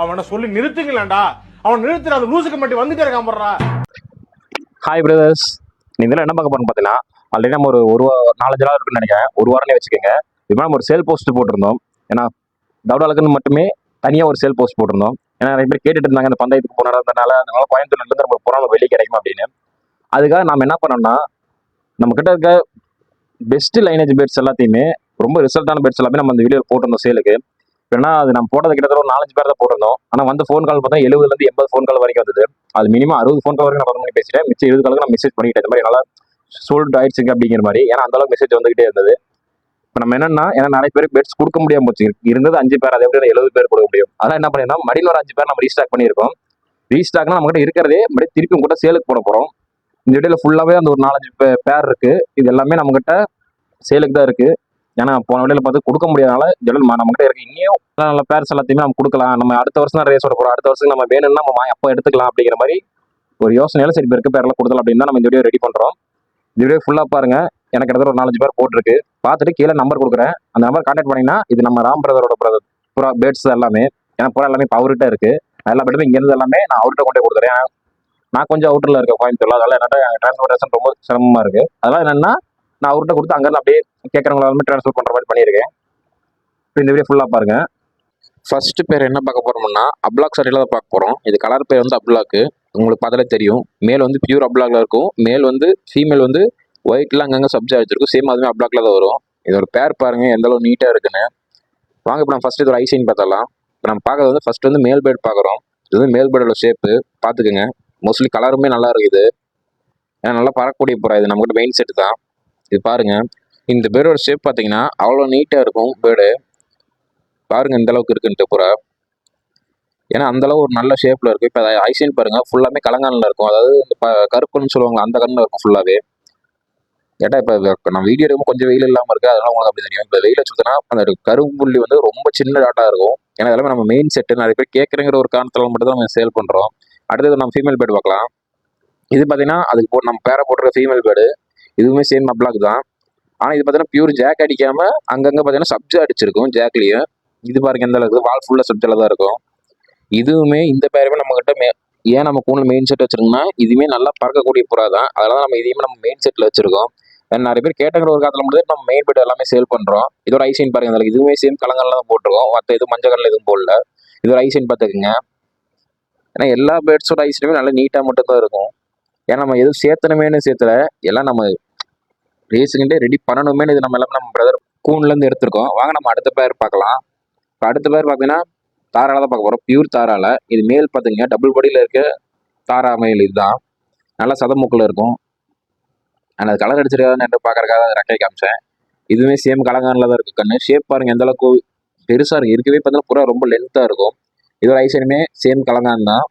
அவனை சொல்லி நிறுத்துங்களேன்டா. அவன் நிறுத்துற அந்த லூசுக்கு மட்டும் வந்துட்டே இருக்கான் போடுறா. ஹாய் பிரதர்ஸ் இதில் என்ன பார்க்க போறோம்னு பார்த்தீங்கன்னா ஆல்ரெடி நம்ம ஒரு ஒரு நாலஞ்சு நாள் இருக்குன்னு நினைக்கிறேன். ஒரு வாரமே வச்சுக்கோங்க. இப்போ நம்ம ஒரு சேல் போஸ்ட் போட்டிருந்தோம். ஏன்னா தவுடாலுக்குன்னு மட்டுமே தனியாக ஒரு சேல் போஸ்ட் போட்டிருந்தோம். ஏன்னா நிறைய பேர் கேட்டுட்டு இருந்தாங்க அந்த பந்தயத்துக்கு போனதுனால அதனால கோயம்புத்தூர்லேருந்து நம்ம போனால் வெளியே கிடைக்கும் அப்படின்னு. அதுக்காக நாம் என்ன பண்ணோம்னா நம்ம கிட்ட இருக்க பெஸ்ட் லைனேஜ் பெட்ஸ் எல்லாத்தையுமே ரொம்ப ரிசல்ட்டான பெட்ஸ் எல்லாமே நம்ம அந்த வீடியோ போட்டிருந்தோம் சேலுக்கு ஏன்னா அது நம்ம போட்டது கிட்டத்தட்ட ஒரு நாலஞ்சு பேர் தான் போட்டிருந்தோம். ஆனால் வந்து ஃபோன் கால் பார்த்தா எழுபதுலேருந்து எண்பது ஃபோன் கால் வரைக்கும் வந்தது. அது மினிமம் அறுபது ஃபோன் கால் வரைக்கும் நான் பண்ணி பேசிட்டேன். மிச்சம் இருபது காலுக்கு நான் மெசேஜ் பண்ணிக்கிட்டேன். இந்த மாதிரி என்னால் சோல்ட் ஆயிடுச்சுங்க அப்படிங்கிற மாதிரி. ஏன்னா அந்த அளவுக்கு மெசேஜ் வந்துகிட்டே இருந்தது. இப்போ நம்ம என்னன்னா ஏன்னா நிறைய பேர் பெட்ஸ் கொடுக்க முடியாம போச்சு. இருந்தது அஞ்சு பேர் அதை எப்படி எழுபது பேர் கொடுக்க முடியும். அதான் என்ன பண்ணிருந்தோம் மடியில் ஒரு அஞ்சு பேர் நம்ம ரீஸ்டாக் பண்ணியிருக்கோம். ரீஸ்டாக்னா நம்மகிட்ட இருக்கிறதே மறுபடியும் திருப்பி கூட சேலுக்கு போட போகிறோம் இந்த வீடியோவில் ஃபுல்லாகவே அந்த ஒரு நாலஞ்சு பேர் இருக்கு. இது எல்லாமே நம்மகிட்ட சேலுக்கு தான் இருக்குது ஏன்னா போன வீடியோவில் பார்த்து கொடுக்க முடியாதனால ஜெனரல் நம்ம கிட்ட இருக்க இன்னும் நல்ல நல்ல பேர்ஸ் எல்லாத்தையுமே நம்ம கொடுக்கலாம். நம்ம அடுத்த வருஷம் தான் ரேஸ் ஓட போகிறோம் அடுத்த வருஷம் நம்ம வேணும்னா நம்ம அப்போ எடுத்துக்கலாம் அப்படிங்கிற மாதிரி ஒரு யோசனையில சரி பேருக்கு பேரெல்லாம் கொடுத்தலாம் அப்படின்னு தான் நம்ம இந்த வீடியோ ரெடி பண்ணுறோம் இந்த வீடியோ ஃபுல்லாக பாருங்க. எனக்கு கிட்டத்தட்ட ஒரு நாலஞ்சு பேர் போட்டிருக்கு. பார்த்துட்டு கீழே நம்பர் கொடுக்குறேன். அந்த நம்பர் கான்டாக்ட் பண்ணிங்கன்னா இது நம்ம ராம் பிரதரோட பிரதர் புறா பேட்ஸ் எல்லாமே. ஏன்னா புறா எல்லாமே இப்போ அவர்கிட்ட இருக்கு. எல்லா பேருமே இங்கேருந்து எல்லாமே நான் அவர்கிட்ட கொண்டே கொடுத்துறேன். நான் கொஞ்சம் அவுட்டரில் இருக்கேன் கோயம்புத்தூர்ல. அதெல்லாம் என்னோட டிரான்ஸ்போர்டேஷன் ரொம்ப சிரமமா இருக்குது அதெல்லாம் என்னென்னா நான் அவர்கிட்ட கொடுத்து அங்கேருந்து அப்படியே கேட்கறவங்க ட்ரான்ஸ்ஃபர் பண்ணுற மாதிரி பண்ணியிருக்கேன். இப்போ இந்த வீடியோ ஃபுல்லாக பாருங்க. ஃபர்ஸ்ட் பேர் என்ன பார்க்க போகிறோம்னா அப்ளாக் சட்டையில் தான் பார்க்க போகிறோம் இது கலர் பேர் வந்து அப்ளாக்கு உங்களுக்கு பார்த்தாலே தெரியும். மேல் வந்து பியூர் அப்ளாக்ல இருக்கும். மேல் வந்து ஃபீமேல் வந்து ஒயிட்லாம் அங்கங்கே சப்ஜா வச்சிருக்கும். சேம் அதுவுமே அப்ளாக்ல தான் வரும். இதோட பேர் பாருங்கள் எந்த அளவு நீட்டாக இருக்குன்னு. வாங்க இப்போ நம்ம ஃபஸ்ட்டு இதோட ஐசைன் பார்த்தலாம் இப்போ நம்ம பார்க்கறது வந்து ஃபர்ஸ்ட் வந்து மேல் பேட் பார்க்குறோம். இது வந்து மேல் பேடோட ஷேப்பு பார்த்துக்குங்க. மோஸ்ட்லி கலருமே நல்லா இருக்குது. ஏன்னா நல்லா பறக்கக்கூடிய புறா இது. நம்மகிட்ட மெயின் செட் தான். இது பாருங்க. இந்த பேர்டோட ஷேப் பார்த்தீங்கன்னா அவ்வளோ நீட்டாக இருக்கும் பேர்டு பாருங்க இந்த அளவுக்கு இருக்குன்ட்டு பூரா. ஏன்னா அந்த அளவு ஒரு நல்ல ஷேப்பில் இருக்கும். இப்போ ஐசைன் பாருங்கள் ஃபுல்லாமே கலங்கானில் இருக்கும். அதாவது இந்த ப- கருப்புன்னு சொல்லுவாங்க அந்த கண்ணில் இருக்கும் ஃபுல்லாவே ஏட்டா இப்போ நான் வீடியோ எடுக்கும் கொஞ்சம் வெயில் இல்லாமல் இருக்குது அதனால உங்களுக்கு அப்படி தெரியும். இப்போ வெயில் வச்சுருந்தோன்னா அந்த கரும்புள்ளி புள்ளி வந்து ரொம்ப சின்ன டாட்டாக இருக்கும். ஏன்னா எல்லாமே நம்ம மெயின் செட்டு நிறைய பேர் கேட்குறங்கிற ஒரு காரணத்தில் மட்டும் தான் நம்ம சேல் பண்ணுறோம் அடுத்தது நம்ம ஃபீமேல் பேர்டு பார்க்கலாம். இது பார்த்தீங்கன்னா அதுக்கு போ நம்ம பேரை போட்டுருக்க ஃபீமேல் பேர்டு இதுவுமே சேம் அப்ளாக் தான். ஆனால் இது பார்த்தீங்கன்னா பியூர் ஜாக் அடிக்காமல் அங்கங்கே பார்த்தீங்கன்னா சப்ஜா அடிச்சிருக்கும் ஜாக்லேயும் இது பாருங்க எந்த அளவுக்கு வால் ஃபுல்லாக சப்ஜால தான் இருக்கும். இதுவுமே இந்த பேருமே நம்மக்கிட்ட மே ஏன் நம்ம கூண்டில் மெயின் செட் வச்சிருக்கோம்னா இதுவுமே நல்லா பறக்கக்கூடிய புறா தான். அதனால தான் நம்ம இதையுமே நம்ம மெயின் செட்டில் வச்சிருக்கோம். நிறைய பேர் கேட்டங்கிற ஒரு காலத்தில் மட்டும் நம்ம மெயின் பெட் எல்லாமே சேல் பண்ணுறோம் இதோட ஐசைன் பாருங்க இதுல இதுவுமே சேம் கலங்கள்ல தான் போட்டிருக்கோம். மற்ற எதுவும் மஞ்சள் கலர் எதுவும் போடல. இதோட ஐசைன் பார்த்துக்குங்க ஏன்னா எல்லா பேர்ட்ஸோட ஐசனுமே நல்லா நீட்டாக மட்டும்தான் இருக்கும். ஏன்னா நம்ம எதுவும் சேர்த்தனமேனு சேர்த்துல. எல்லாம் நம்ம ரேஸுங்கிட்டே ரெடி பண்ணணுமேனு இது நம்ம எல்லாமே நம்ம பிரதர் கூன்லேருந்து எடுத்திருக்கோம். வாங்க நம்ம அடுத்த பேர் பார்க்கலாம். இப்போ அடுத்த பேர் பார்த்தீங்கன்னா தாரால தான் பார்க்க போகிறோம் பியூர் தாரால. இது மேல் பார்த்தீங்க. டபுள் பாடியில் இருக்க தாரா மேல் இதுதான். நல்லா சதமுக்கில் இருக்கும். ஆனால் அது கலர் அடிச்சிருக்காதுன்னு என்று பார்க்கறக்காக அதை ரெக்கை காமிச்சேன் இதுவுமே சேம் கலங்கானில் தான் இருக்குது கண்ணு. ஷேப் பாருங்கள் எந்த அளவுக்கு பெருசாக இருக்கும் இருக்கவே பார்த்தீங்கன்னா புறா ரொம்ப லென்த்தாக இருக்கும். இதோட ஐசனுமே சேம் கலங்கான் தான்.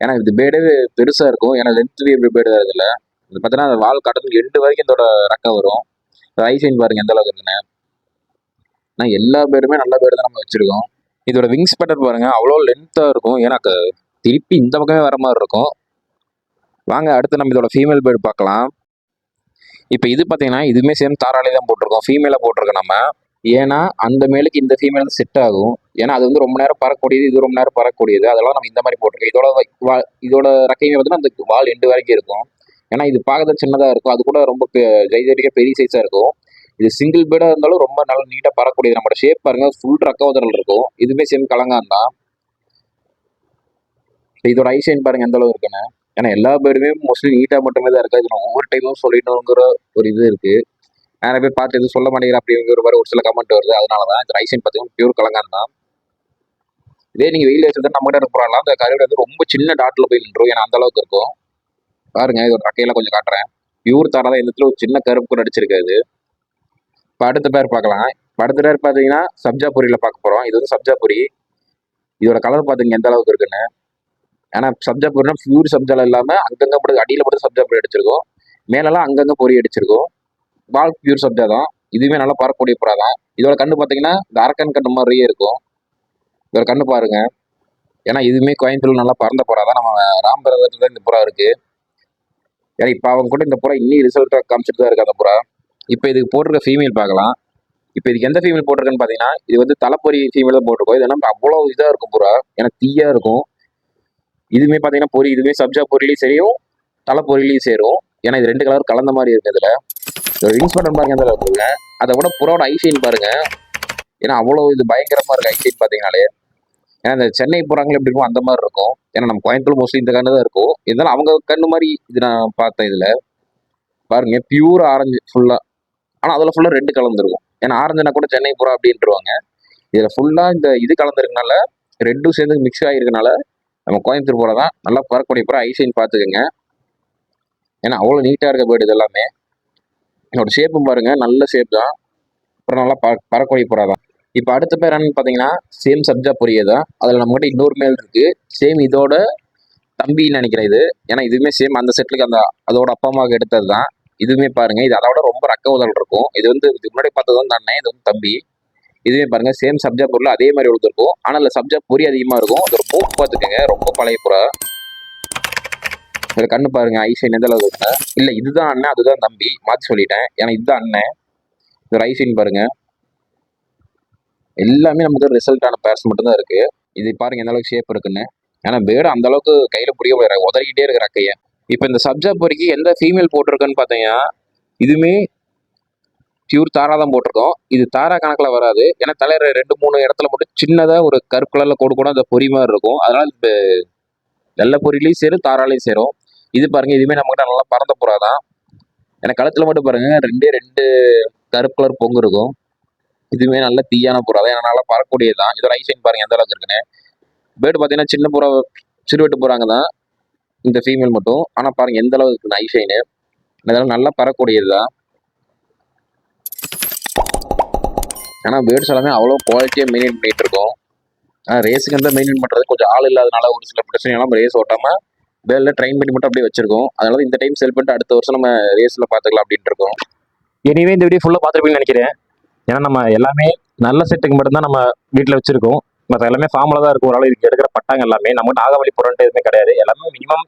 ஏன்னா இது பேடே பெருசாக இருக்கும். ஏன்னா லென்த்து எப்படி பேடு தான் இதில் இது பார்த்தீங்கன்னா அந்த வால் கட்டத்துக்கு எண்டு வரைக்கும் இதோட ரெக்கை வரும். ஐசைன் பாருங்க எந்த அளவுக்கு இருக்குன்னு. ஆனால் எல்லா பேருமே நல்ல பேர் தான் நம்ம வச்சிருக்கோம். இதோட விங்ஸ் பேட்டர் பாருங்க அவ்வளோ லென்த்தாக இருக்கும். ஏன்னா திருப்பி இந்த பக்கமே வர மாதிரி இருக்கும். வாங்க அடுத்து நம்ம இதோட ஃபீமேல் பேர்டு பார்க்கலாம். இப்போ இது பார்த்தீங்கன்னா இதுவுமே சேம் தாராளி தான் போட்டிருக்கோம். ஃபீமேலாக போட்டிருக்கோம் நம்ம. ஏன்னா அந்த மேலுக்கு இந்த ஃபீமேல் வந்து செட் ஆகும். ஏன்னா அது வந்து ரொம்ப நேரம் பறக்கக்கூடியது இது ரொம்ப நேரம் பறக்கக்கூடியது. அதெல்லாம் நம்ம இந்த மாதிரி போட்டிருக்கோம். இதோட வா- இதோட ரக்கையுமே பார்த்தீங்கன்னா அந்த வால் எண்டு வரைக்கும் இருக்கும். ஏன்னா இது பார்க்கறது சின்னதாக இருக்கும். அது கூட ரொம்ப ஜெய்ஜரிக்காக பெரிய சைஸாக இருக்கும். இது சிங்கிள் பேடாக இருந்தாலும் ரொம்ப நல்லா நீட்டாக பறக்கக்கூடியது. நம்மளோட ஷேப் பாருங்க ஃபுல் ரக்கவதல் இருக்கும். இதுவுமே சேம் கலங்கான் தான். இதோட ஐசைன் பாருங்க எந்த அளவு இருக்குன்னு. ஏன்னா எல்லா பேருமே மோஸ்ட்லி நீட்டாக மட்டுமே தான் இருக்கா. இது ஒவ்வொரு டைமும் சொல்லிடணுங்கிற ஒரு இது இருக்கு. நிறைய பேர் பார்த்து எதுவும் சொல்ல மாட்டேங்கிற அப்படிங்கிற மாதிரி ஒரு சில கமெண்ட் வருது. அதனால தான் இந்த ஐசைன் பார்த்தீங்கன்னா பியூர் கலங்கான் தான். இதே நீங்கள் வெயில் வச்சிருந்தா நம்ம கிட்ட இருக்கிறாங்களா அந்த கருவிட வந்து ரொம்ப சின்ன டாட்டில் போய் நின்றும் ஏன்னா அந்த அளவுக்கு இருக்கும். பாருங்க இதோட ரக்கையெல்லாம் கொஞ்சம் காட்டுறேன். பியூர் தாரா தான் இந்த இடத்துல ஒரு சின்ன கருப்பு கூட அடிச்சிருக்காது இப்போ அடுத்த பேர் பார்க்கலாம். இப்போ அடுத்த பேர் பார்த்தீங்கன்னா சப்ஜா பொரியில் பார்க்க போகிறோம் இது வந்து சப்ஜா பொரி இதோட கலர் பார்த்துங்க எந்த அளவுக்கு இருக்குன்னு. ஏன்னா சப்ஜா பொரினா பியூர் சப்ஜால இல்லாமல் அங்கங்கே மட்டும் அடியில் மட்டும் சப்ஜா பொரி அடிச்சிருக்கோம். மேலெல்லாம் அங்கங்கே பொரி அடிச்சிருக்கோம். பால் பியூர் சப்ஜா தான். இதுவுமே நல்லா பறக்கக்கூடிய புறா தான். இதோட கண்ணு பார்த்தீங்கன்னா இந்த அரக்கன் கண்ணு மாதிரியே இருக்கும். இதோட கண்ணு பாருங்க. ஏன்னா இதுவுமே கோயம்புத்தூர் நல்லா பறந்த புறா தான். நம்ம ராம்பரத்தில் தான் இந்த புறா இருக்குது ஏன்னா இப்போ அவங்க கூட இந்த புறா இன்னும் ரிசல்ட்டாக காமிச்சிட்டு தான் இருக்கு அந்த புறா இப்போ இதுக்கு போட்டிருக்க ஃபீமேல் பார்க்கலாம். இப்போ இதுக்கு எந்த ஃபீமேல் போட்டிருக்குன்னு பார்த்தீங்கன்னா இது வந்து தலைப்பொறி ஃபீமேல் தான் போட்டிருக்கோம். இது நம்ம அவ்வளோ இதாக இருக்கும் புறா ஏன்னா தீயாக இருக்கும். இதுவுமே பார்த்தீங்கன்னா பொறி இதுவுமே சப்ஜா பொரியிலையும் சரியும் தலைப்பொரியிலையும் சேரும். ஏன்னா இது ரெண்டு கலர் கலந்த மாதிரி இருக்குது இதில். ரிங்ஸ் பட்டன் பாருங்க இருக்குங்க அதை விட புறாவோட ஐஷைன் பாருங்க. ஏன்னா அவ்வளோ இது பயங்கரமாக இருக்கு ஐஷைன் பார்த்தீங்கனாலே. ஏன்னா இந்த சென்னை புறாங்கள் எப்படி இருக்கும் அந்த மாதிரி இருக்கும். ஏன்னா நம்ம கோயம்புத்தூர் மோஸ்ட்லி இந்த கண்ணு தான் இருக்கும். இருந்தாலும் அவங்க கண்ணு மாதிரி இது நான் பார்த்தேன் இதில். பாருங்க பியூர் ஆரஞ்சு ஃபுல்லாக ஆனால் அதில் ஃபுல்லாக ரெண்டு கலந்துருக்கும். ஏன்னா ஆரஞ்சுனா கூட சென்னை புறா அப்படின்ட்டுருவாங்க. இதில் ஃபுல்லாக இந்த இது கலந்துருக்கனால ரெண்டும் சேர்ந்து மிக்ஸ் ஆகிருக்கனால நம்ம கோயம்புத்தூர் புறா தான் நல்லா பறக்கக்கூடிய புறா ஐசைன் பார்த்துக்கோங்க. ஏன்னா அவ்வளோ நீட்டாக இருக்க பேர்டு இது எல்லாமே. என்னோட ஷேப்பும் பாருங்கள் நல்ல ஷேப் தான். அப்புறம் நல்லா ப பறக்கக்கூடிய புறா தான். இப்போ அடுத்த பேர் என்னன்னு பார்த்தீங்கன்னா சேம் சப்ஜா பொரிய தான் அதில் நம்மகிட்ட இன்னொரு மேல் இருக்குது சேம் இதோட தம்பின்னு நினைக்கிறேன் இது. ஏன்னா இதுவுமே சேம் அந்த செட்டிலுக்கு அந்த அதோட அப்பா அம்மாவுக்கு எடுத்தது தான் இதுவுமே பாருங்கள் இது அதோட ரொம்ப ரக்க உதல் இருக்கும். இது வந்து இதுக்கு முன்னாடி பார்த்தது வந்து அண்ணன் இது வந்து தம்பி. இதுவே பாருங்க சேம் சப்ஜா பொருள் அதே மாதிரி இருக்கும் ஆனால் அதில் சப்ஜா பொரி அதிகமாக இருக்கும். ஒரு மூக்கு பார்த்துக்கோங்க ரொம்ப பழைய புறா. இதில் கண்ணு பாருங்க ஐசைன் எந்த அளவுக்கு இல்லை இதுதான் அண்ணன் அதுதான் தம்பி. மாற்றி சொல்லிட்டேன். ஏன்னா இதுதான் அண்ணன். இது ஐசைன் பாருங்கள் எல்லாமே நமக்கு ரிசல்ட்டான பேர்ஸ் மட்டும்தான் இருக்குது இது பாருங்க எந்த அளவுக்கு ஷேப் இருக்குன்னு. ஏன்னா பேடு அந்த அளவுக்கு கையில் பிடிக்க முடியாது உதறிக்கிட்டே இருக்கிற அக்கையை. இப்போ இந்த சப்ஜா பொறிக்கு எந்த ஃபீமேல் போட்டிருக்குன்னு பார்த்தீங்கன்னா இதுவுமே பியூர் தாரா தான் போட்டிருக்கோம். இது தாரா கணக்கில் வராது. ஏன்னா தலையில் ரெண்டு மூணு இடத்துல மட்டும் சின்னதாக ஒரு கருப்பு கலரில் கோடு கூட அந்த பொறி மாதிரி இருக்கும். அதனால் இந்த வெள்ளை பொரிலையும் சேரும் தாராலையும் சேரும். இது பாருங்கள் இதுவுமே நம்மகிட்ட நல்லா பறந்த புறா தான். ஏன்னா கழுத்தில் மட்டும் பாருங்கள் ரெண்டே ரெண்டு கருப்பு கலர் பொங்கு இருக்கும். இதுவுமே நல்ல தீயான புறா. தான் ஏன்னா நல்லா பறக்கக்கூடியது தான். இதோட ஐசைன் பாருங்க எந்த அளவுக்கு இருக்குன்னு. பேர்டு பார்த்தீங்கன்னா சின்ன புறா சிறுவெட்டு புறாங்க தான். இந்த ஃபீமேல் மட்டும். ஆனால் பாருங்க எந்த அளவுக்கு இருக்குன்னு ஐசைனு இதெல்லாம் நல்லா பறக்கக்கூடியது தான். ஆனால் பேர்ட்ஸ் எல்லாமே அவ்வளோ குவாலிட்டியாக மெயின்டைன் பண்ணிட்டு இருக்கோம். ஆனால் ரேஸுக்கு வந்து மெயின்டைன் பண்ணுறது கொஞ்சம் ஆள் இல்லாதனால ஒரு சில பிரச்சனைலாம் ரேஸ் ஓட்டாமல் வேலில் ட்ரெயின் பண்ணி மட்டும் அப்படியே வச்சிருக்கோம். அதனால இந்த டைம் செல் பண்ணிட்டு அடுத்த வருஷம் நம்ம ரேஸில் பார்த்துக்கலாம் அப்படின்ட்டு இருக்கோம். எனவே இந்த வீடியோ ஃபுல்லாக பார்த்துருப்பீங்கன்னு நினைக்கிறேன். ஏன்னா நம்ம எல்லாமே நல்ல செட்டுக்கு மட்டும்தான் நம்ம வீட்டில் வச்சிருக்கோம். மற்ற எல்லாமே ஃபார்மில் தான் இருக்கும். ஓரளவு இதுக்கு எடுக்கிற பட்டாங்க எல்லாமே. நம்மகிட்ட ஆகவழி புறன்ட்டு எதுவுமே கிடையாது. எல்லாமே மினிமம்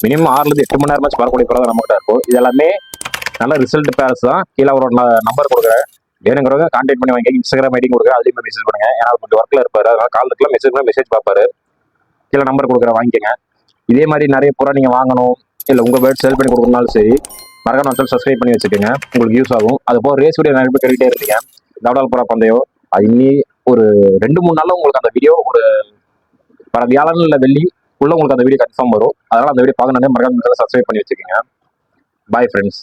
மினிமம் ஆறுலேருந்து எட்டு மணி நேரமாச்சு வரக்கூடிய தான் நம்மகிட்ட இருக்கும். இது எல்லாமே நல்ல ரிசல்ட் பேரஸ் தான். கீழே ஒரு நம்பர் கொடுக்குறேன். வேணுங்கிறவங்க கான்டாக்ட் பண்ணி வாங்கி இன்ஸ்டாகிராம் ஐடி கொடுக்குறேன். அதுலேயும் மெசேஜ் பண்ணுங்க. ஏன்னா கொஞ்சம் ஒர்க்கில் இருப்பாரு. அதனால கால் இருக்கலாம் மெசேஜ் மெசேஜ் பார்ப்பாரு. கீழே நம்பர் கொடுக்குறேன். வாங்கிக்கோங்க. இதே மாதிரி நிறைய புறா நீங்கள் வாங்கணும். இல்லை உங்கள் பேர்ட் சேல் பண்ணி கொடுக்கணும்னாலும் சரி மறக்காம வந்து சப்ஸ்கிரைப் பண்ணி வச்சுக்கோங்க. உங்களுக்கு யூஸ் ஆகும். அது போக ரேஸ் வீடியோ நிறைய பேர் கேட்டுகிட்டே இருக்கீங்க தவடால் போகிற பந்தயம் அது இன்னி ஒரு ரெண்டு மூணு நாளில் உங்களுக்கு அந்த வீடியோ ஒரு வர வியாழன் இல்லை வெள்ளி உள்ள உங்களுக்கு அந்த வீடியோ கன்ஃபார்ம் வரும். அதனால் அந்த வீடியோ பார்க்கணுன்னே மறக்காம சப்ஸ்கிரைப் பண்ணி வச்சுக்கோங்க. Bye friends